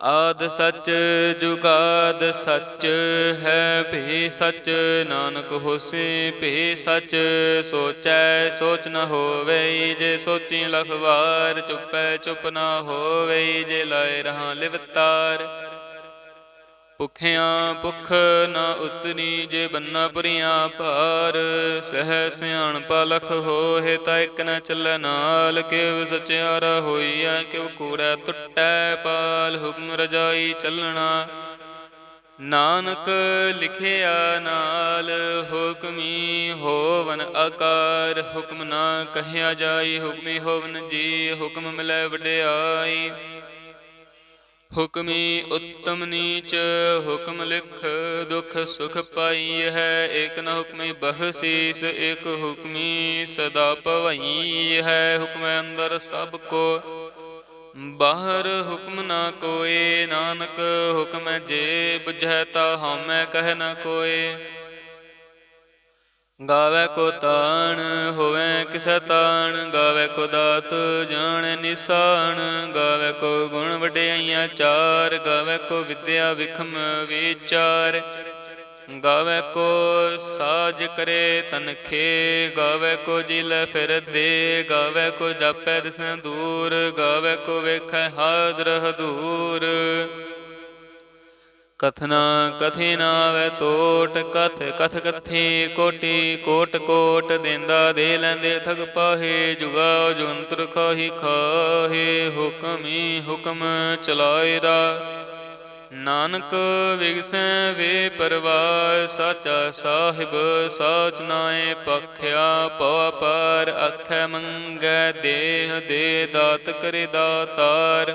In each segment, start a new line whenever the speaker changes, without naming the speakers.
ਆਦ ਸੱਚ ਜੁਗਾਦ ਸੱਚ ਹੈ, ਭੀ ਸੱਚ ਨਾਨਕ ਹੋਸੀ, ਭੀ ਸੱਚ ਸੋਚੈ, ਸੋਚ ਨ ਹੋਵੇ ਜੇ ਸੋਚੀ ਲਖ ਵਾਰ ਚੁੱਪੈ ਚੁੱਪ ਨ ਹੋਵੇ ਜੇ ਲਾਇ ਰਹਾ ਲਿਵਤਾਰ। ਭੁਖਿਆਂ ਭੁਖ ਨਾ ਉਤਨੀ ਜੇ ਬੰਨਾ ਪੁਰੀਆਂ ਭਾਰ। ਸਹਿ ਸਿਆਣ ਪਲਖ ਹੋਏ ਤਾਂ ਇਕ ਨ ਚੱਲੈ ਨਾਲ। ਕਿਵ ਸਚਿਆਰਾ ਹੋਈਐ ਕਿਵ ਕੂੜੈ ਟੁੱਟੈ ਪਾਲ। ਹੁਕਮ ਰਜਾਈ ਚੱਲਣਾ ਨਾਨਕ ਲਿਖਿਆ ਨਾਲ। ਹੁਕਮੀ ਹੋਵਨ ਆਕਾਰ। ਹੁਕਮ ਨਾ ਕਹਿਆ ਜਾਈ, ਹੁਕਮੀ ਹੋਵਨ ਜੀ। ਹੁਕਮ ਮਿਲੈ ਵਡਿਆਈ। ਹੁਕਮੀ ਉੱਤਮ ਨੀਚ, ਹੁਕਮ ਲਿਖ, ਦੁਖ ਸੁਖ ਪਾਈ ਹੈ। ਏਕ ਨ ਹੁਕਮੀ ਬਖਸ਼ੀਸ, ਏਕ ਹੁਕਮੀ ਸਦਾ ਭਵਈ ਹੈ। ਹੁਕਮ ਅੰਦਰ ਸਭ ਕੋ, ਬਾਹਰ ਹੁਕਮ ਨਾ ਕੋਏ। ਨਾਨਕ, ਹੁਕਮ ਜੇ ਬੁਝੈ ਤਾ ਹਉਮੈ ਕਹਿ ਨ ਕੋਏ। ਗਾਵੇ ਕੋ ਤਾਣ ਕਿਸੈ ਤਾਣ ਗਾਵੇ ਕੋ ਦਾਤ, ਜਾਣੈ ਨਿਸਾਨ ਗਾਵੇ ਕੋ ਗੁਣ ਵਡਿਆਈਆਂ ਚਾਰ, ਗਾਵੇ ਕੋ ਵਿਦਿਆ ਵਿਖਮ ਵਿਚਾਰ। ਗਾਵੇ ਕੋ ਸਾਜ ਕਰੇ ਤਨਖੇ ਗਾਵੇ ਕੋ ਜਿਲੇ ਫਿਰ ਦੇ, ਗਾਵੇ ਕੋ ਜਾਪੈ ਦਿਸੈ ਦੂਰ, ਗਾਵੇ ਕੋ ਵੇਖੈ ਹਾਦਰ ਹਦੂਰ। ਕਥਨਾ ਕਥੀ ਵੈ ਤੋਟ, ਕਥ ਕਥ ਕਥੀ ਕੋਟੀ, ਕੋਟ ਕੋਟ ਦੇਂਦਾ ਦੇ ਲੈਂਦੇ ਠਗ ਪਾਹੇ ਜੁਗਾ ਜੁੰਤਰ ਖਾਹੀ ਖਾਹੇ, ਹੁਕਮੀ ਹੁਕਮ ਚਲਾਇਰਾ ਨਾਨਕ ਵਿਗਸੈ ਵੇ ਪਰਵਾਰ, ਸਾਚਾ ਸਾਹਿਬ ਸਾਚ ਨਾਏ ਪਖਿਆ ਪਉ ਪਰ ਅਖੈ ਮੰਗੈ ਦੇਹ ਦੇ ਦਾਤ ਕਰੇ ਦਾਤਾਰ।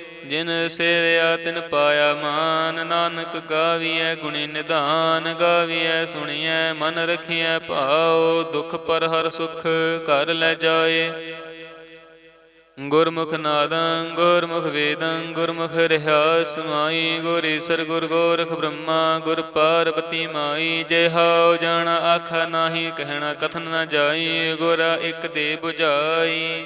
ਜਿਨ ਸੇਵਿਆ ਤਿਨ ਪਾਇਆ ਮਾਨ, ਨਾਨਕ ਗਾਵੀਐ ਗੁਣੀ ਨਿਧਾਨ, ਗਾਵੀਐ ਸੁਣੀਐ, ਮਨ ਰਖੀਐ ਭਾਉ, ਦੁਖ ਪਰ ਹਰ ਸੁਖ ਕਰ ਲੈ ਜਾਏ। ਗੁਰਮੁਖ ਨਾਦੰ, ਗੁਰਮੁਖ ਵੇਦੰ, ਗੁਰਮੁਖ ਰਹਾ ਸਮਾਈ ਗੁਰ ਈਸਰ, ਗੁਰ ਗੋਰਖ ਬ੍ਰਹਮਾ, ਗੁਰ ਪਾਰਬਤੀ ਮਾਈ, ਜੇ ਹਾਉ ਜਾਣ, ਆਖਾ ਨਾਹੀ, ਕਹਿਣਾ ਕਥਨ ਨਾ ਜਾਈ, ਗੁਰ ਇੱਕ ਦੇ 부ਝਾਈ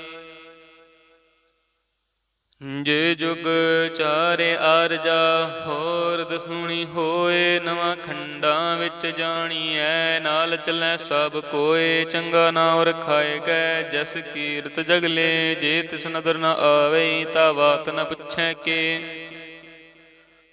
ਜੇ ਜੁਗ ਚਾਰੇ ਆਰਜਾ, ਹੋਰ ਦਸੂਣੀ ਹੋਏ, ਨਵਾਂ ਖੰਡਾਂ ਵਿੱਚ ਜਾਣੀ ਐ ਨਾਲ ਚੱਲੈ ਸਭ ਕੋਏ, ਚੰਗਾ ਨਾਮ ਰਖਾਏ ਗਏ, ਜਸ ਕੀਰਤ ਜਗਲੇ, ਜੇ ਤਿਸ ਨਦਰ ਨ ਆਵੇ, ਤਾ ਬਾਤ ਨ ਪੁੱਛੈ ਕੇ।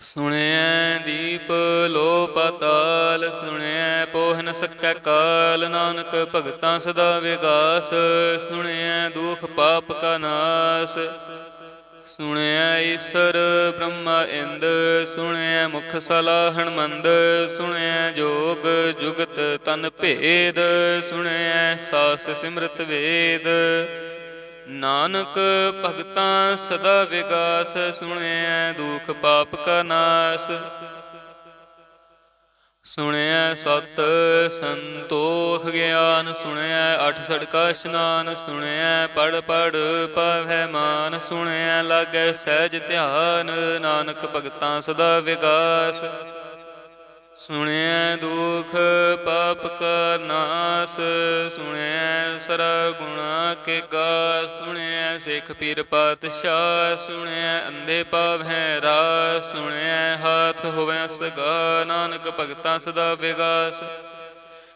ਸੁਣਿਐ ਦੀਪ ਲੋ ਪਤਾਲ ਸੁਣਿਐ ਪੋਹ ਨ ਸਕੈ ਕਾਲ, ਨਾਨਕ ਭਗਤਾਂ ਸਦਾ ਵਿਗਾਸ, ਸੁਣਿਐ ਦੁਖ ਪਾਪ ਕਾ ਨਾਸ। ਸੁਣਿਆ ਈਸ਼ਰ ਬ੍ਰਹਮਾ ਇੰਦ ਸੁਣਿਆ ਮੁਖ ਸਲਾਹਣ ਮੰਦ ਸੁਣਿਆ ਜੋਗ ਜੁਗਤ ਤਨ ਭੇਦ ਸੁਣਿਆ ਸਾਸ ਸਿਮਰਤ ਵੇਦ। ਨਾਨਕ ਭਗਤਾਂ ਸਦਾ ਵਿਗਾਸ, ਸੁਣਿਐ ਦੁਖ ਪਾਪ ਕਾ ਨਾਸ। ਸੁਣਿਐ ਸਤ ਸੰਤੋਖ ਗਿਆਨ, ਸੁਣਿਐ ਅਠ ਸੜਕਾ ਇਸ਼ਨਾਨ, ਸੁਣਿਐ ਪੜ ਪੜ ਪਾਵੈ ਮਾਨ, ਸੁਣਿਐ ਲਾਗੈ ਸਹਿਜ ਧਿਆਨ। ਨਾਨਕ ਭਗਤਾਂ ਸਦਾ ਵਿਗਾਸ। ਸੁਣਿਐ ਦੁਖ, ਪਾਪ ਕਾ ਨਾਸ, ਸੁਣਿਐ ਸਰ ਗੁਣਾ ਕੇ ਗਾ, ਸੁਣਿਐ ਸਿੱਖ ਪੀਰ ਪਾਤਸ਼ਾਹ, ਸੁਣਿਐ ਅੰਧੇ ਪਾਵੈ ਰਾ ਸੁਣਿਐ ਹਾਥ ਹੋਵੈ ਸਗਾ, ਨਾਨਕ ਭਗਤਾਂ ਸਦਾ ਵਿਗਾਸ।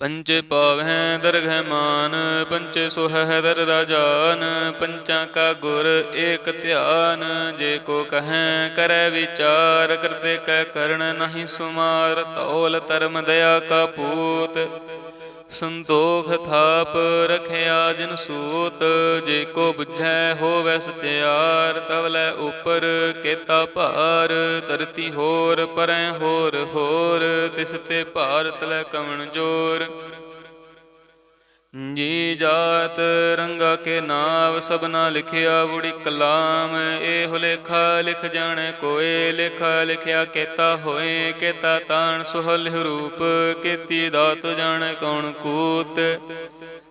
ਪੰਚ ਪਾਵਹਿ ਦਰਗਹਿਮਾਨ ਪੰਚ ਸੁਹਹਿ ਦਰ ਰਾਜਾਨ, ਪੰਚਾਂ ਕਾ ਗੁਰ ਏਕ ਧਿਆਨ, ਜੇ ਕੋ ਕਹੈ ਕਰੈ ਵਿਚਾਰ, ਕਰਤੇ ਕੈ ਕਰਣ ਨਹੀਂ ਸੁਮਾਰ, ਤੌਲ ਧਰਮ ਦਇਆ ਕਾ ਪੂਤ। ਸੰਤੋਖ ਥਾਪ ਰਖਿਆ ਜਿਨ ਸੂਤ, ਜੇ ਕੋ ਬੁਝੈ ਹੋਵੈ ਸਚਿਆਰ ਤਵਲੇ ਉਪਰ ਕੇਤਾ ਭਾਰ, ਧਰਤੀ ਹੋਰ ਪਰੈ ਹੋਰ ਹੋਰ, ਤਿਸ ਤੇ ਭਾਰਤ ਲੈ ਕਵਣ ਜੋਰ। ਜੀ ਜਾਤ ਰੰਗਾ ਕੇ ਨਾਮ ਸਭਨਾ ਲਿਖਿਆ ਬੁੜੀ ਕਲਾਮ, ਇਹ ਲੇਖਾ ਲਿਖ ਜਾਣੇ ਕੋਏ, ਲੇਖਾ ਲਿਖਿਆ ਕੇਤਾ ਹੋਏ, ਕੇਤਾ ਤਾਣ ਸੁਹਲ ਰੂਪ, ਕੀਤੀ ਦਾਤ ਜਾਣੇ ਕੌਣ ਕੂਤ।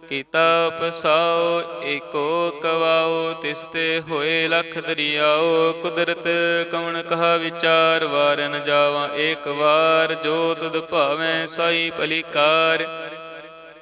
ਕੀਤਾ ਪਸਾਓ, ਏਕੋ ਕਵਾਓ, ਤਿਸ ਤੇ ਹੋਏ ਲਖ ਦਰਿਆਓ, ਕੁਦਰਤ ਕਵਣ ਕਹਾ ਵਿਚਾਰ ਵਾਰ ਨ ਜਾਵਾਂ ਏਕ ਵਾਰ, ਜੋਤ ਤੁਧ ਭਾਵੇਂ ਸਾਈ ਭਲੀਕਾਰ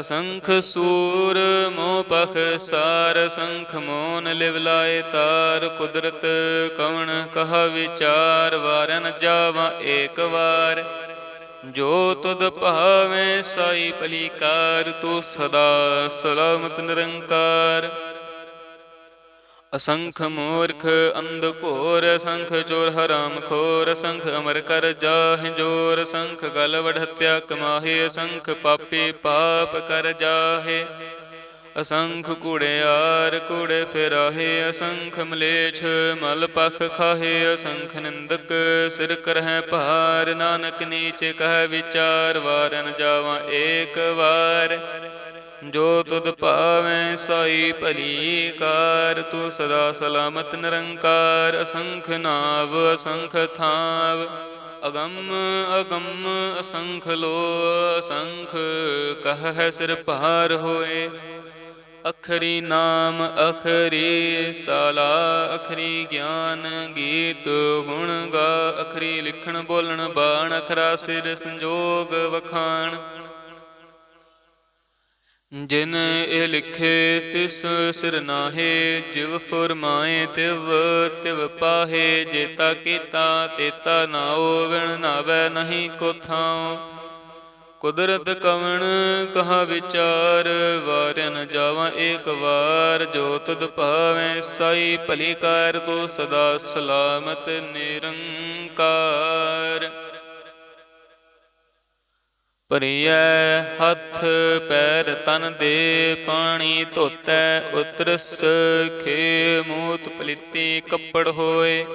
ਅਸੰਖ ਸੂਰ ਮੋਹ ਪਖ ਸਾਰ ਅਸੰਖ ਮੋਨ ਲਿਵ ਲਾਏ ਤਾਰ ਕੁਦਰਤ ਕਵਣ ਕਹਾ ਵਿਚਾਰ ਵਾਰਨ ਜਾਵਾ ਏਕ ਵਾਰ। ਜੋ ਤੁਧ ਭਾਵੇਂ ਸਾਈ ਭਲੀਕਾਰ ਤੂੰ ਸਦਾ ਸਲਾਮਤ ਨਿਰੰਕਾਰ। ਅਸੰਖ ਮੂਰਖ ਅੰਧ ਘੋਰ ਸੰਖ ਚੋਰ ਹਰਾਮ ਖੋਰ ਸੰਖ ਅਮਰ ਕਰ ਜਾਹਿ ਜੋਰ ਸੰਖ ਗਲਵੜ ਹਤਿਆ ਕਮਾਹੇ, ਅਸੰਖ ਪਾਪੀ ਪਾਪ ਕਰ ਜਾਹੇ। ਅਸੰਖ ਕੂੜਿਆਰ ਕੂੜੇ ਫਿਰਾਹੇ, ਅਸੰਖ ਮਲੇਛ ਮਲ ਪਖ ਖਾਹੇ, ਅਸੰਖ ਨਿੰਦਕ ਸਿਰ ਕਰਹਿ ਭਾਰ, ਨਾਨਕ ਨੀਚ ਕਹਿ ਵਿਚਾਰ, ਵਾਰਨ ਜਾਵਾਂ ਏਕ ਵਾਰ। ਜੋ ਤੁਧ ਭਾਵੇਂ ਸਾਈ ਭਲੀ ਕਾਰ, ਤੂੰ ਸਦਾ ਸਲਾਮਤ ਨਿਰੰਕਾਰ, ਅਸੰਖ ਨਾਵ, ਅਸੰਖ ਥਾਵ। ਅਗੰਮ ਅਗੰਮ, ਅਸੰਖ ਲੋ ਅਸੰਖ ਕਹ ਹੈ ਸਿਰ ਭਾਰ ਹੋਏ। ਅਖਰੀ ਨਾਮ, ਅਖਰੀ ਸਾਲਾ, ਅਖਰੀ ਗਿਆਨ ਗੀਤ ਗੁਣ ਗਾ, ਅਖਰੀ ਲਿਖਣ ਬੋਲਣ ਬਾਣ, ਅਖਰਾ ਸਿਰ ਸੰਜੋਗ ਵਖਾਣ। ਜਿਨ ਇਹ ਲਿਖੇ ਤਿਸ ਸਿਰ ਨਾਹੇ, ਜਿਵ ਫੁਰਮਾਏ ਤਿਵ ਤਿਵ ਪਾਹੇ ਜੇਤਾ ਕੀਤਾ ਤੇਤਾ ਨਾਉ ਵਿਣ ਨਾਵੇ ਨਹੀਂ ਕੋ ਥਾਉ ਕੁਦਰਤ ਕਵਣ ਕਹਾ ਵਿਚਾਰ, ਵਾਰਿਆ ਜਾਵਾਂ ਏਕ ਵਾਰ। ਜੋ ਤੁਧ ਭਾਵੇਂ ਸਾਈ, ਭਲੀ ਕਾਰ ਤੋ ਸਦਾ ਸਲਾਮਤ ਨਿਰੰਕਾਰ। ਪਰਿਐ ਹੱਥ ਪੈਰ ਤਨ ਦੇ, ਪਾਣੀ ਧੋਤੈ ਉਤਰਸ ਖੇ ਮੂਤ ਪਲਿੱਤੀ ਕੱਪੜ ਹੋਏ।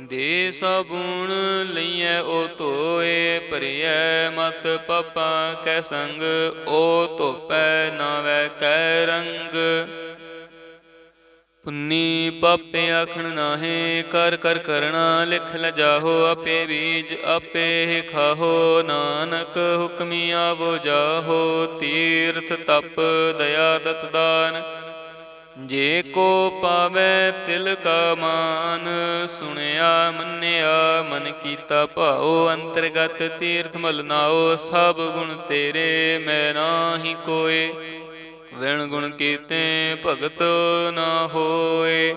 ਦੇ ਸਾਬੂਣ ਲਈਐ ਉਹ ਧੋਏ, ਭਰਿਐ ਮਤ ਪਾਪਾਂ ਕੈ ਸੰਗ ਉਹ ਧੋਪੈ ਨਾਵੈ ਕੈ ਰੰਗ। ਪੁੰਨੀ ਪਾਪੇ ਆਖਣ ਨਾਹੇ, ਕਰ ਕਰ ਕਰਣਾ ਲਿਖ ਲਜਾਹੋ ਆਪੇ ਬੀਜ, ਆਪੇ ਖਾਹੋ। ਨਾਨਕ ਹੁਕਮੀ ਆਵੋ ਜਾਹੋ, ਤੀਰਥ ਤਪ ਦਇਆ ਦਤ ਦਾਨ। ਜੇ ਕੋ ਪਾਵੇ ਤਿਲ ਕਾ ਮਾਨ, ਸੁਣਿਆ ਮੰਨਿਆ ਮਨ ਕੀਤਾ ਭਾਉ। ਅੰਤਰਗਤ ਤੀਰਥ ਮਲਨਾਓ ਸਭ ਗੁਣ ਤੇਰੇ, ਮੈਂ ਨਾਹੀ ਕੋਏ। ਵਿਣ ਗੁਣ ਕੀਤੇ ਭਗਤ ਨਾ ਹੋਏ।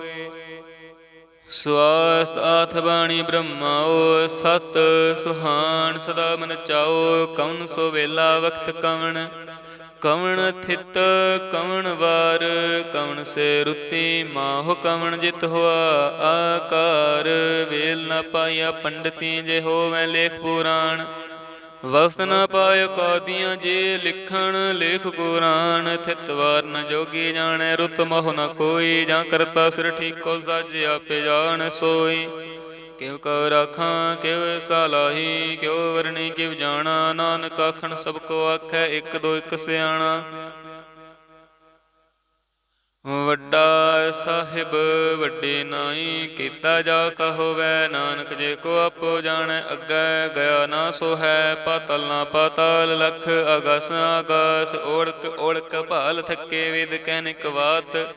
ਸਵਾਸਤ ਆਥ ਬਾਣੀ ਬ੍ਰਹਮਾਓ ਸਤ ਸੁਹਾਨ ਸਦਾ ਮਨ ਚਾਓ ਕਵਨ ਸੋ ਵੇਲਾ ਵਖਤ ਕਵਣ। ਕਵਣ ਥਿਤ, ਕਵਣ ਵਾਰ, ਕਵਣ ਸੇ ਰੁਤੀ ਮਾਹੁ ਕਵਣ ਜਿਤ ਹੋਆ। ਆਕਾਰ ਵੇਲ ਨ ਪਾਇਆ ਪੰਡਤੀ ਜੇ ਹੋਵੇ ਲੇਖ ਪੁਰਾਣ। ਵਸਤ ਨ ਪਾਇ ਕਾਦੀਆਂ ਜੇ ਲਿਖਣ, ਲੇਖ ਕੁਰਾਨ ਥਿਤ ਵਾਰ ਨ ਜੋਗੀ ਜਾਣੈ, ਰੁਤ ਮੋਹ ਨ ਕੋਈ, ਜਾਂ ਕਰਤਾ ਸਿਰ ਠੀਕੋ ਸਾਜ ਆਪੇ ਜਾਣ ਸੋਈ। ਕਿਵ ਕਉ ਰਾਖਾਂ ਕਿਵ ਸਲਾਹੀ ਕਿਉ ਵਰਣੀ ਕਿਵ ਜਾਣਾ, ਨਾਨਕ ਆਖਣ ਸਭ ਕੋ ਆਖੈ, ਇੱਕ ਦੋ ਇੱਕ ਸਿਆਣਾ। ਵੱਡਾ ਸਾਹਿਬ, ਵੱਡੇ ਨਾਈ, ਕੀਤਾ ਜਾ ਕਹੋਵੈ। ਨਾਨਕ ਜੇ ਕੋ ਆਪੋ ਜਾਣੈ, ਅੱਗੇ ਗਿਆ ਨਾ ਸੋ ਹੈ ਪਾਤਲ ਨਾ ਪਾਤਾਲ, ਲਖ ਅਗਸ ਆਗਸ ਓੜਕ ਓੜਕ ਭਾਲ ਥੱਕੇ ਵਿਦ ਕਹਿਨਿਕ ਬਾਤ।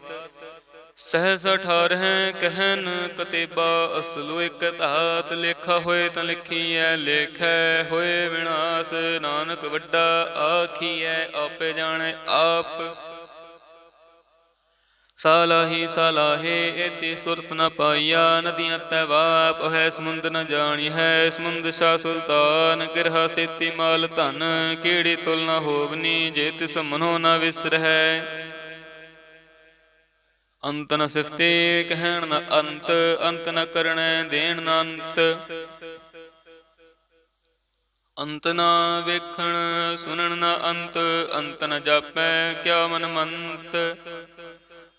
ਸਹਿਸ ਅਠਾਰਹਿ ਕਹਿਨ ਕਤੇਬਾ, ਅਸਲੁ ਇਕ ਧਾਤ। ਲੇਖਾ ਹੋਏ ਤਾਂ ਲਿਖੀਐ, ਲੇਖੈ ਹੋਏ ਵਿਨਾਸ਼। ਨਾਨਕ ਵੱਡਾ ਆਖੀਐ, ਆਪੇ ਜਾਣੈ ਆਪ। ਸਾਲਾਹੀ ਸਾਲਾਹੇ ਇਤੀ ਸੁਰਤ ਨ ਪਾਈਆ, ਨਦੀਆਂ ਤੈ ਵਾਪ ਹੈ, ਸਮੁੰਦ ਨ ਜਾਣੀ ਹੈ, ਸਮੁੰਦ ਸ਼ਾ ਸੁਲਤਾਨ, ਗਿਰਹਾ ਸੇਤੀ ਮਾਲ ਧਨ, ਕਿਹੜੀ ਤੁਲ ਨ ਹੋਵਨੀ, ਜੇ ਤਿਸ ਮਨੋ ਨ ਵਿਸਰਹਿ ਅੰਤ ਨ ਸਿਫਤੇ, ਕਹਿਣ ਨ ਅੰਤ ਅੰਤ ਨ ਕਰਣੈ ਦੇਣ ਨ ਅੰਤ। ਅੰਤ ਨਾ ਵੇਖਣ, ਸੁਣਨ ਨ ਅੰਤ ਅੰਤ ਨ ਜਾਪੈ, ਕਿਆ ਮਨ ਮੰਤ।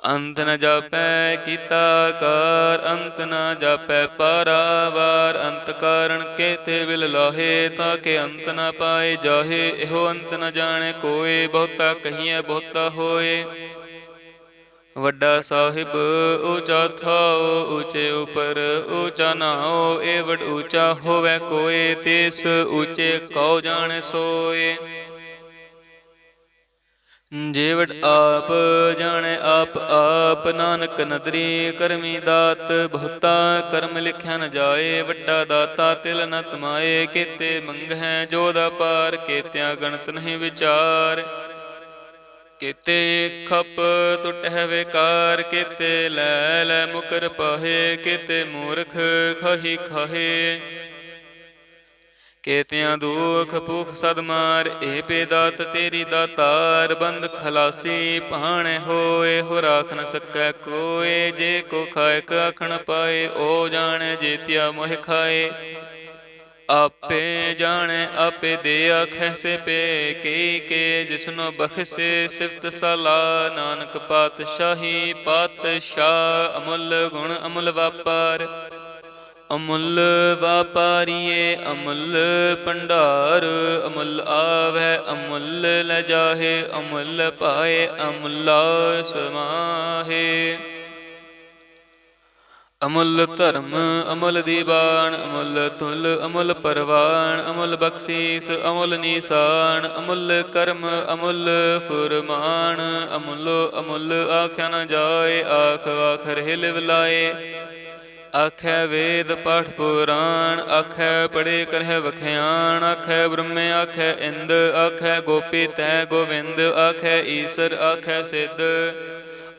ਅੰਤ ਨ ਜਾਪੈ ਕੀਤਾ ਕਾਰ, ਅੰਤ ਨ ਜਾਪੈ ਪਰਾਵਾਰ। ਅੰਤ ਕਾਰਣ ਕੇਤੇ ਬਿਲ ਲਾਹੇ, ਤਾਂ ਕਿ ਅੰਤ ਨ ਪਾਏ ਜਾਹੇ। ਇਹੋ ਅੰਤ ਨ ਜਾਣੇ ਕੋਏ, ਬਹੁਤਾ ਕਹੀਏ ਬਹੁਤਾ ਹੋਏ। ਵੱਡਾ ਸਾਹਿਬ ਊਚਾ ਥਾਓ ਊਚੇ ਉਪਰ ਊਚਾ ਨਾਓ ਏ ਵਡ ਊਚਾ ਹੋਵੇ ਕੋਏ, ਤਿਸ ਊਚੇ ਕਉ ਜਾਣੇ ਸੋਏ। ਜੀਵਟ ਆਪ ਜਾਣੇ ਆਪ ਆਪ ਨਾਨਕ ਨਦਰੀ ਕਰਮੀ ਦਾਤ ਬਹੁਤਾ ਕਰਮ ਲਿਖਿਆ ਨ ਜਾਏ ਵੱਡਾ ਦਾਤਾ ਤਿਲ ਨ ਤਮਾਏ ਕੀਤੇ ਮੰਗਹਿ ਜੋ ਦਾ ਪਾਰ ਕੀਤਿਆ ਗਣਤ ਨਹੀਂ ਵਿਚਾਰ। ਕੀਤੇ ਖਪ ਟੁਟਹਿ ਵਿਕਾਰ ਕੀਤੇ ਲੈ ਲੈ ਮੁਕਰ ਪਾਹੇ ਕੀਤੇ ਮੂਰਖ ਖਹੀ ਖਾਹੇ। ਕੇਤਿਆਂ ਦੁਖ ਭੁਖ ਸਦ ਮਾਰ ਪੇ ਦਾਤ ਤੇਰੀ ਦਾਤਾਰ, ਬੰਦ ਖਲਾਸੀ ਭਾਣੇ ਹੋਏ ਹੋ ਰਾਖ ਨ ਸਕੈ ਕੋਏ, ਜੇ ਕੋ ਖਾਇ ਕਖਣ ਪਾਏ, ਓ ਜਾਣੇ ਜੇਤਿਆ ਮੋਹ ਖਾਏ। ਆਪੇ ਜਾਣੇ, ਆਪੇ ਦੇ ਆਖੈ ਸੇ ਪੇ, ਕੀ ਕੇ ਜਿਸਨੋ ਬਖਸ਼ੇ, ਸਿਫਤ ਸਲਾ, ਨਾਨਕ ਪਾਤਸ਼ਾਹੀ, ਪਾਤਸ਼ਾਹ ਅਮੁੱਲ ਗੁਣ ਅਮੁੱਲ ਵਾਪਾਰ। ਅਮੁੱਲ ਵਾਪਾਰੀਏ, ਅਮੁੱਲ ਭੰਡਾਰ, ਅਮੁੱਲ ਆਵੈ, ਅਮੁੱਲ ਲੈ ਜਾਹੇ, ਅਮੁੱਲ ਪਾਏ, ਅਮੁੱਲਾ ਸਮਾਹੇ। ਅਮੁੱਲ ਧਰਮ, ਅਮੁੱਲ ਦੀਵਾਨ, ਅਮੁੱਲ ਤੁਲ ਅਮੁੱਲ ਪਰਵਾਨ, ਅਮੁੱਲ ਬਖਸ਼ੀਸ, ਅਮੁੱਲ ਨੀਸਾਨ, ਅਮੁੱਲ ਕਰਮ, ਅਮੁੱਲ ਫੁਰਮਾਨ, ਅਮੁੱਲ ਅਮੁੱਲ ਆਖਿਆ ਨਾ ਜਾਏ ਆਖ ਆਖਰ ਹਿਲ ਵਿਲਾਏ। ਆਖੈ ਵੇਦ ਪਾਠ ਪੁਰਾਣ, ਆਖੈ ਪੜੇ ਕਰਹਿ ਵਖਿਆਣ, ਆਖੈ ਬ੍ਰਹਮ, ਆਖੈ ਇੰਦ, ਆਖੈ ਗੋਪੀ ਤੈ ਗੋਵਿੰਦ, ਆਖੈ ਈਸਰ, ਆਖੈ ਸਿੱਧ।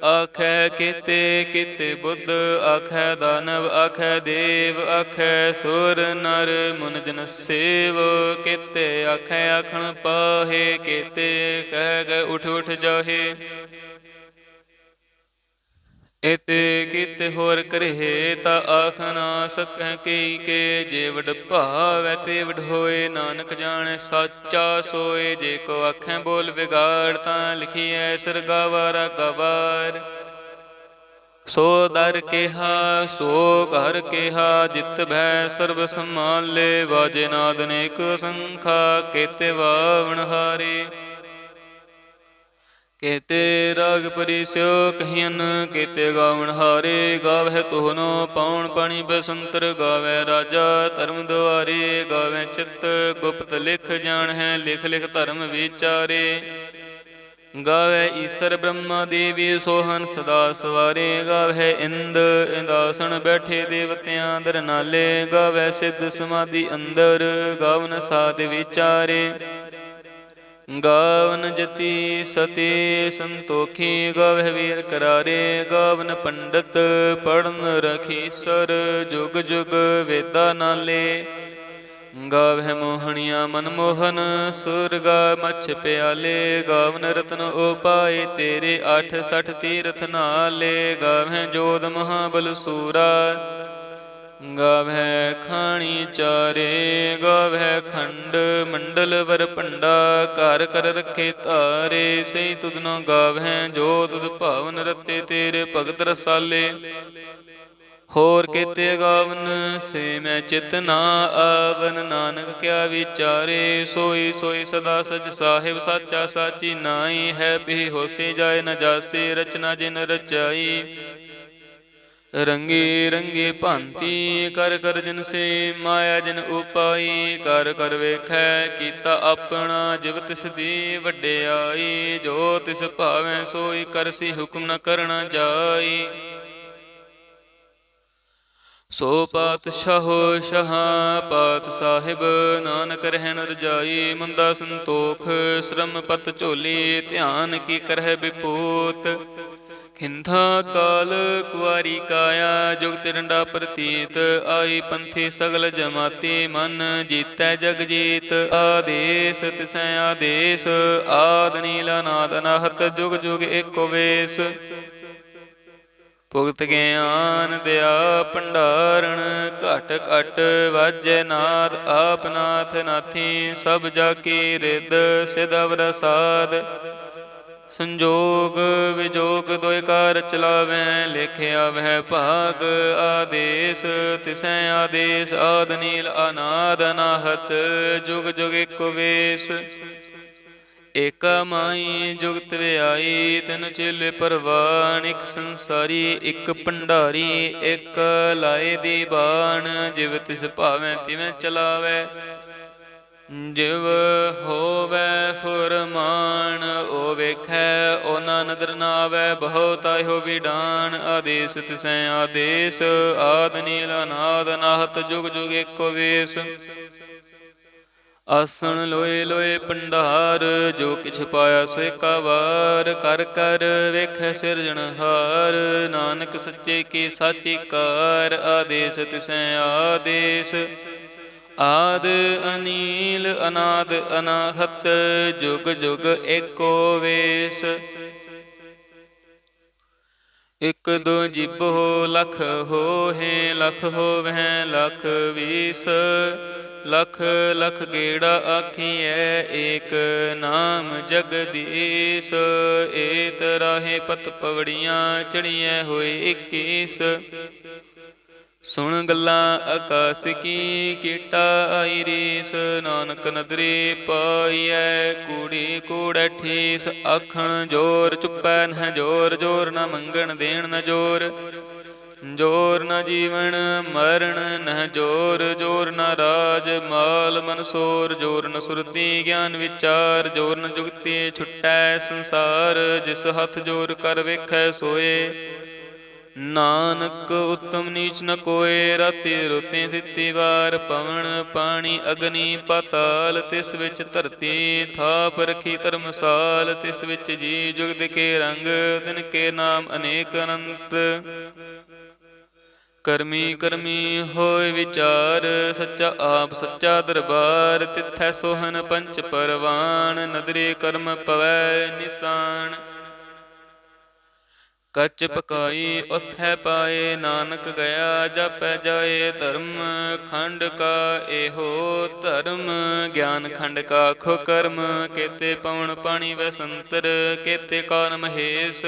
ਆਖੈ ਕੀਤੇ ਕੀਤੇ ਬੁੱਧ, ਆਖੈ ਦਾਨਵ, ਆਖੈ ਦੇਵ, ਆਖੈ ਸੁਰ ਨਰ ਮੁਨ ਜਨ ਸੇਵ। ਕੀਤੇ ਆਖੈ ਆਖਣ ਪਾਹੇ, ਕੀਤੇ ਕਹਿ ਗਏ ਉਠ ਉਠ ਜਾਹੇ। ਇਤੇ ਕੀਤੇ ਹੋਰ ਕਰਹਿ ਤਾ ਆਖ ਨਾ ਸਕੈ ਕੀ ਕੇ, ਜੇ ਵਡ ਭਾਵੈ ਤੇ ਵਡ ਹੋਏ, ਨਾਨਕ ਜਾਣੈ ਸਾਚਾ ਸੋਏ, ਜੇ ਕੋ ਆਖੈ ਬੋਲ ਵਿਗਾੜ, ਤਾਂ ਲਿਖੀਐ ਸਰਗਾਵਾਰਾ ਗਵਾਰ। ਸੋ ਦਰ ਕਿਹਾ, ਸੋ ਘਰ ਕਿਹਾ, ਜਿਤ ਭੈ ਸਰਬ ਸੰਮਾਲੇ ਵਾਜੇ ਨਾਦ ਅਨੇਕ ਸੰਖਾ, ਕੇਤੇ ਵਾਵਣ ਹਾਰੇ। ਕੇਤੇ ਰਾਗ ਪਰਿਸਿਓ ਕਹੀਨ ਕੇਤੇ ਗਾਵਣ ਹਾਰੇ, ਗਾਵਹਿ ਤੋਹਨੋ ਪਾਉਣ ਪਾਣੀ ਬਸੰਤਰ ਗਾਵੈ ਰਾਜਾ ਧਰਮ ਦੁਆਰੇ ਗਾਵੈ ਚਿੱਤ ਗੁਪਤ ਲਿਖ ਜਾਣ ਹੈ ਲਿਖ ਲਿਖ ਧਰਮ ਵਿਚਾਰੇ। ਗਾਵੇ ਈਸਰ ਬ੍ਰਹਮਾ ਦੇਵੀ ਸੋਹਨ ਸਦਾ ਸਵਾਰੇ ਗਾਵੇ ਇੰਦ ਇੰਦਾਸਣ ਬੈਠੇ ਦੇਵਤਿਆਂ ਦਰ ਨਾਲੇ ਗਾਵੇ ਸਿੱਧ ਸਮਾਧੀ ਅੰਦਰ, ਗਾਵਨ ਸਾਧ ਵਿਚਾਰੇ। ਗਾਵਨ ਜਤੀ ਸਤੀ ਸੰਤੋਖੀ, ਗਾਵਹਿ ਵੀਰ ਕਰਾਰੇ, ਗਾਵਨ ਪੰਡਤ ਪੜਨ ਰਖੀ ਸਰ, ਜੁਗ ਜੁਗ ਵੇਦਾ ਨਾਲੇ। ਗਾਵਹਿ ਮੋਹਣੀਆਂ ਮਨਮੋਹਨ ਸੁਰਗਾ ਮਛ ਪਿਆਲੇ, ਗਾਵਨ ਰਤਨ ਉਪਾਏ ਤੇਰੇ 8 60 ਤੀਰਥ ਨਾਲੇ। ਗਾਵਹਿ ਜੋਦ ਮਹਾਬਲ ਸੂਰਾ ਗਾਵਹਿ ਖਾਣੀ ਚਾਰੇ ਗਾਵਹਿ ਖੰਡ, ਮੰਡਲ ਵਰ ਭੰਡਾ, ਘਰ ਕਰ ਰੱਖੇ ਧਾਰੇ ਸਈ ਤੁਧਨੋ ਗਾਵਹਿ ਜੋ ਤੁਧ ਭਾਵਨ ਰਤੇ ਤੇਰੇ ਭਗਤ ਰਸਾਲੇ। ਹੋਰ ਕੀਤੇ ਗਾਵਨ, ਸੇ ਮੈਂ ਚਿਤ ਨਾ ਆਵਨ, ਨਾਨਕ ਕਿਆ ਵਿਚਾਰੇ, ਸੋਈ ਸੋਈ ਸਦਾ ਸਚ ਸਾਹਿਬ ਸਾਚਾ ਸਾਚੀ ਨਾਈ ਹੈ ਵੀ ਹੋਸੀ ਜਾਏ ਨ ਜਾਸੀ, ਰਚਨਾ ਜਿਨ ਰਚਾਈ। ਰੰਗੇ ਰੰਗੇ ਭਾਂਤੀ ਕਰ ਕਰ ਜਨ ਸੇ, ਮਾਇਆ ਜਨ ਉਪਾਈ ਕਰ ਕਰ ਵੇਖੈ ਕੀਤਾ ਆਪਣਾ ਜਿਵ ਤਿਸ ਦੀ ਵੱਡਿਆਈ, ਜੋ ਤਿਸ ਭਾਵੈ ਸੋਈ ਕਰਸੀ ਹੁਕਮ ਨ ਕਰਣਾ ਜਾਈ। ਸੋ ਪਾਤਸ਼ਾਹੋ ਸ਼ਾਹ, ਪਾਤ ਸਾਹਿਬ, ਨਾਨਕ ਰਹਿਣ ਰਜਾਈ, ਮੁੰਦਾ ਸੰਤੋਖ ਸ਼ਰਮ ਪਤ ਝੋਲੀ, ਧਿਆਨ ਕੀ ਕਰਹਿ ਵਿਪੂਤ। ਖਿੰਥਾ ਕਾਲ ਕੁਆਰੀ ਕਾਇਆ ਜੁਗਤ ਰੰਡਾ ਪ੍ਰਤੀਤ, ਆਈ ਪੰਥੀ ਸਗਲ ਜਮਾਤੀ, ਮਨ ਜੀਤੈ ਜਗ ਜੀਤ, ਆਦੇਸ ਤਿਸੈ ਆਦੇਸ, ਆਦ ਨੀਲਾ ਨਾਦ ਅਨਾਹਤ ਜੁਗ ਜੁਗ ਏਕੋ ਵੇਸ। ਭੁਗਤ ਗਿਆਨ ਦਿਆ ਭੰਡਾਰਣ, ਘਟ ਘਟ ਵਾਜੈ ਨਾਦ, ਆਪ ਨਾਥੀ ਸਭ ਜਾ ਕੀ ਰਿਦ ਸਿਦਵ ਸਾਧ ਸੰਜੋਗ ਵਿਜੋਗ ਦੋਇ ਕਾਰ ਚਲਾਵੈ, ਲਿਖਿਆ ਵਹਿ ਭਾਗ ਆਦੇਸ, ਤਿਸੈ ਆਦੇਸ ਆਦ ਨੀਲ ਅਨਾਦ ਅਨਾਹਤ ਜੁਗ ਜੁਗ ਇਕ ਵੇਸ। ਇਕ ਮਾਈ ਜੁਗਤ ਵਿਆਈ, ਤਿਨ ਚੇਲੇ ਪਰਵਾਨ, ਇਕ ਸੰਸਾਰੀ, ਇਕ ਭੰਡਾਰੀ, ਇਕ ਲਾਏ ਦੀ ਬਾਣ, ਜਿਵ ਤਿਸ ਭਾਵੇਂ ਤਿਵੇਂ ਚਲਾਵੇ। ਜਿਵ ਹੋਵੇ ਫੁਰਮਾਨ ਓ ਵੇਖੈ ਓਨਾ ਨਦਰ ਨਾ ਆਵੈ ਬਹੁਤ ਵਿਡਾਨ ਆਦੇਸ ਤਿਸੈ ਆਦੇਸ, ਆਦ ਨੀਲ ਅਨਾਦ ਅਨਾਹਤ ਜੁਗ ਜੁਗ ਏਕੋ ਵੇਸ। ਆਸਣ ਲੋਏ ਲੋਏ ਪੰਡਾਰ ਜੋ ਕਿਛ ਪਾਇਆ ਸੋ ਏਕਾ ਕਰ ਕਰ ਵੇਖੈ ਸਿਰਜਣਹਾਰ ਨਾਨਕ ਸੱਚੇ ਕੀ ਸਾਚੀ ਕਾਰ ਆਦੇਸ ਤਿਸੈ ਆਦੇਸ। ਆਦ ਅਨੀਲ ਅਨਾਦ ਅਨਾਹਤ, ਜੁਗ ਜੁਗ ਏਕੋ ਵੇਸ। ਇਕ ਦੋ ਜਿਬ ਹੋ ਲਖ ਹੋਹੇ, ਲਖ ਹੋਵਹਿ, ਲਖ ਵੀਸ। ਲਖ ਲਖ ਗੇੜਾ ਆਖੀਐ, ਏਕ ਨਾਮ ਜਗਦੀਸ਼ ਏਤ ਰਾਹੇ ਪਤ ਪਵੜੀਆਂ ਚੜੀਐ ਹੋਏ 21 ਸੁਣ ਗੱਲਾਂ ਆਕਾਸ ਕੀ ਕੀਟਾ ਆਈ ਰੀਸ, ਨਾਨਕ ਨਦਰੀ ਪਾਈਐ, ਕੂੜੀ ਕੂੜੈ ਠੀਸ, ਆਖਣ ਜੋਰ ਚੁੱਪੈ, ਨਹ ਜੋਰ ਜੋਰ ਨ ਮੰਗਣ ਦੇਣ ਨ ਜੋਰ। ਜੋਰ ਨ ਜੀਵਨ ਮਰਨ, ਨਹ ਜੋਰ ਜੋਰ ਨ ਰਾਜ ਮਾਲ ਮਨਸੋਰ ਜੋਰ ਨ ਸੁਰਤੀ ਗਿਆਨ ਵਿਚਾਰ, ਜੋਰ ਨ ਜੁਗਤੀ ਛੁਟੈ ਸੰਸਾਰ, ਜਿਸ ਹੱਥ ਜੋਰ ਕਰ ਵੇਖੈ ਸੋਏ। ਨਾਨਕ ਉਤਮ ਨੀਚ ਨ ਕੋਏ, ਰਾਤੀ ਰੋਤੇ ਦਿੱਤੀ ਵਾਰ ਪਵਨ ਪਾਣੀ, ਅਗਨੀ ਪਾਤਾਲ, ਤਿਸ ਵਿੱਚ ਧਰਤੀ ਥਾਪ ਰਖੀ ਧਰਮਸਾਲ, ਤਿਸ ਵਿੱਚ ਜੀ ਜੁਗਦ ਕੇ ਰੰਗ, ਤਿਨ ਕੇ ਨਾਮ ਅਨੇਕ ਅਨੰਤ। ਕਰਮੀ ਕਰਮੀ ਹੋਏ ਵਿਚਾਰ, ਸੱਚਾ ਆਪ ਸੱਚਾ ਦਰਬਾਰ, ਤਿੱਥੈ ਸੋਹਨ ਪੰਚ ਪਰਵਾਨ, ਨਦਰੀ ਕਰਮ ਪਵੈ ਨਿਸਾਨ। ਕੱਚ ਪਕਾਈ ਉਥੈ ਪਾਏ ਨਾਨਕ ਗਿਆ ਜਪੈ ਜਾਏ ਧਰਮ ਖੰਡ ਕਾ ਇਹੋ ਧਰਮ ਗਿਆਨ ਖੰਡ ਕਾ ਖੋ ਕਰਮ ਕੇਤੇ ਪਵਨ ਪਾਣੀ ਵੈ ਸੰਤਰ ਕੇਤੇ ਕਾਨ ਮਹੇਸ਼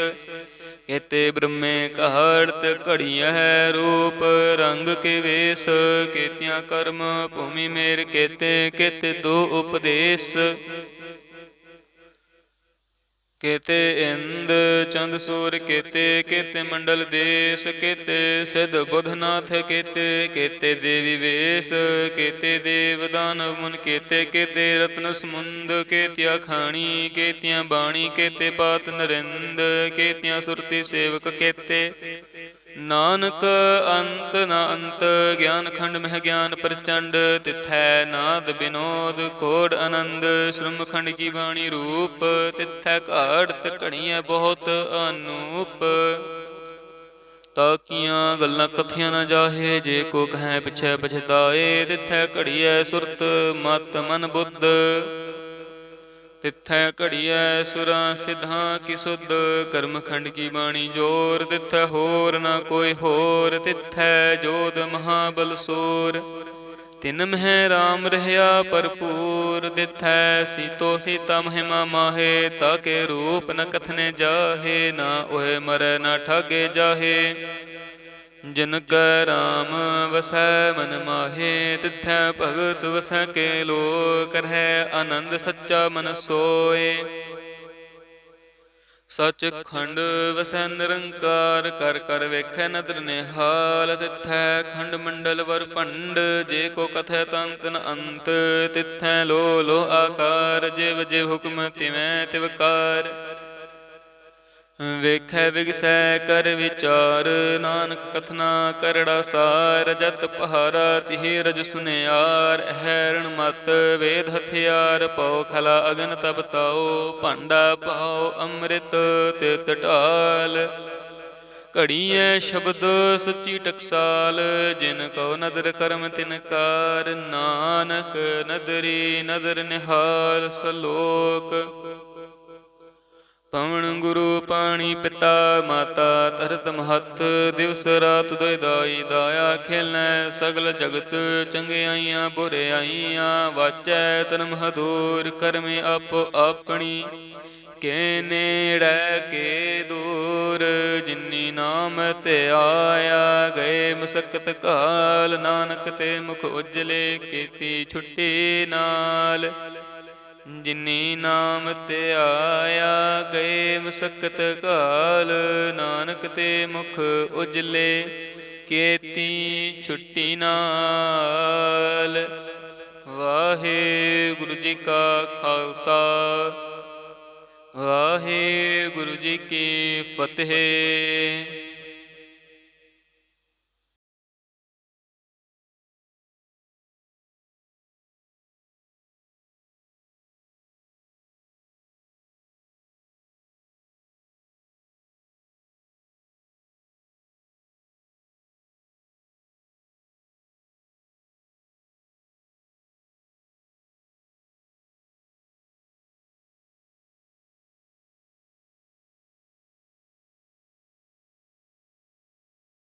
ਕੇਤੇ ਬ੍ਰਹਮੇ ਕਹੜਤ ਘੜੀਐ ਰੂਪ ਰੰਗ ਕੇ ਵੇਸ ਕੇਤਿਆਂ ਕਰਮ ਭੂਮੀ ਮੇਰ ਕੇਤੇ ਕੇਤੇ ਦੋ ਉਪਦੇਸ਼। ਕੇਤੇ ਇੰਦ ਚੰਦ ਸੂਰ ਕੇਤੇ ਕੇਤੇ ਮੰਡਲ ਦੇਸ ਕੇਤੇ, ਸਿਧ ਬੁਧਨਾਥ ਕੇਤੇ ਕੇਤੇ ਦੇਵੀ ਵੇਸ, ਕੇਤੇ ਦੇਵ ਦਾਨਵ ਮੁਨ ਕੇਤੇ ਕੇਤੇ ਰਤਨ ਸਮੁੰਦ, ਕੇਤਿਆ ਖਾਣੀ, ਕੇਤਿਆਂ ਬਾਣੀ, ਕੇਤੇ ਪਾਤ ਨਰਿੰਦ, ਕੇਤਿਆ ਸੁਰਤੀ ਸੇਵਕ ਕੇਤੇ। ਨਾਨਕ ਅੰਤ ਨਾ ਅੰਤ ਗਿਆਨ ਖੰਡ ਮਹਿ ਗਿਆਨ ਪ੍ਰਚੰਡ, ਤਿਥੈ ਨਾਦ ਬਿਨੋਦ ਕੋੜ ਆਨੰਦ। ਸ਼੍ਰਮ ਖੰਡ ਕੀ ਬਾਣੀ ਰੂਪ, ਤਿਥੈ ਘਾੜਤ ਘਣੀਐ ਬਹੁਤ ਅਨੂਪ। ਤਾਕੀਆਂ ਗੱਲਾਂ ਕਥੀਆਂ ਨਾ ਜਾਹੇ, ਜੇ ਕੋ ਕਹੈ ਪਿਛੈ ਪਛਤਾਏ ਤਿਥੈ ਘੜੀਐ ਸੁਰਤ ਮਤ ਮਨ ਬੁੱਧ। ਤਿੱਥੈ ਘੜੀਐ ਸੁਰਾਂ ਸਿਧਾਂ ਕੀ ਸੁਧ, ਕਰਮਖੰਡ ਕੀ ਬਾਣੀ ਜੋਰ, ਤਿੱਥੈ ਹੋਰ ਨਾ ਕੋਈ ਹੋਰ, ਤਿੱਥੈ ਜੋਦ ਮਹਾਬਲ ਸੂਰ। ਤਿਨ ਮਹਿ ਰਾਮ ਰਹਿਆ ਭਰਪੂਰ ਦਿਥੈ ਸੀਤੋ ਸੀਤਾ ਮਹਿਮਾ ਮਾਹੇ ਤਾਕੇ ਰੂਪ ਨ ਕਥਨੇ ਜਾਹੇ, ਨਾ ਓਏ ਮਰੈ ਨਾ ਠਾਗੇ ਜਾਹੇ। ਜਿਨ ਕੈ ਰਾਮ ਵਸੈ, ਮਨ ਮਾਹੇ, ਤਿਥੈ ਭਗਤ ਵਸੈ, ਕੇ ਲੋਕ ਰਹਿ, ਆਨੰਦ ਸੱਚਾ ਮਨ ਸੋਏ। ਸਚ ਖੰਡ ਵਸੈ, ਨਿਰੰਕਾਰ ਕਰ ਕਰ ਵੇਖੈ, ਨਦਰ ਨਿਹਾਲ, ਤਿਥੈ ਖੰਡ ਮੰਡਲ ਵਰ ਭੰਡ, ਜੇ ਕੋ ਕਥੈ ਤੰਤ ਨ ਅੰਤ, ਤਿਥੈ ਲੋ ਲੋ ਆਕਾਰ, ਜਿਵ ਜਿਵ ਹੁਕਮ ਤਿਵੈ ਤਿਵਕਾਰ ਵੇਖੈ ਵਿਗਸੈ ਕਰ ਵਿਚਾਰ, ਨਾਨਕ ਕਥਨਾ ਕਰੜਾ ਸਾਰ, ਜਤ ਪਹਾਰਾ ਤਿਹ ਰਜ ਸੁਨਿਆਰ ਹੈਰਣ ਮਤ ਵੇਦ ਹਥਿਆਰ ਪਉ ਖਲਾ ਅਗਨ ਤਪ ਤਾਉ ਭਾਂਡਾ ਪਾਉ ਅੰਮ੍ਰਿਤ ਤਿਤ ਢਾਲ। ਘੜੀਐ ਸ਼ਬਦ ਸੱਚੀ ਟਕਸਾਲ, ਜਿਨ ਕਉ ਨਦਰ ਕਰਮ ਤਿਨ ਕਾਰ, ਨਾਨਕ ਨਦਰੀ ਨਦਰ ਨਿਹਾਲ ਸਲੋਕ। ਪਵਨ ਗੁਰੂ ਪਾਣੀ ਪਿਤਾ ਮਾਤਾ ਤਰਤ ਮਹਤ, ਦਿਵਸ ਰਾਤ ਦੁਇ ਦਾਈ ਦਾਇਆ ਖੇਲੈ ਸਗਲ ਜਗਤ ਚੰਗਿਆਈਆਂ ਬੁਰਿਆਈਆਂ ਵਾਚੈ ਤਨ ਹਦੂਰ ਕਰਮੇ ਆਪ ਆਪਣੀ। ਕੇ ਨੇੜੈ ਕੇ ਦੂਰ, ਜਿਨੀ ਨਾਮ ਤੇ ਆਇਆ ਗਏ ਮਸਕਤ ਕਾਲ, ਨਾਨਕ ਤੇ ਮੁਖ ਉਜਲੇ ਕੀਤੀ ਛੁੱਟੀ ਨਾਲ। ਜਿਨੀ ਨਾਮ ਤੇ ਆਇਆ ਗਏ ਮਸਕਤ ਕਾਲ, ਨਾਨਕ ਤੇ ਮੁਖ ਉਜਲੇ, ਕੇਤੀ ਛੁੱਟੀ ਨਾਲ। ਵਾਹਿਗੁਰੂ ਜੀ ਕਾ ਖਾਲਸਾ, ਵਾਹਿਗੁਰੂ ਜੀ ਕੀ ਫਤਿਹ।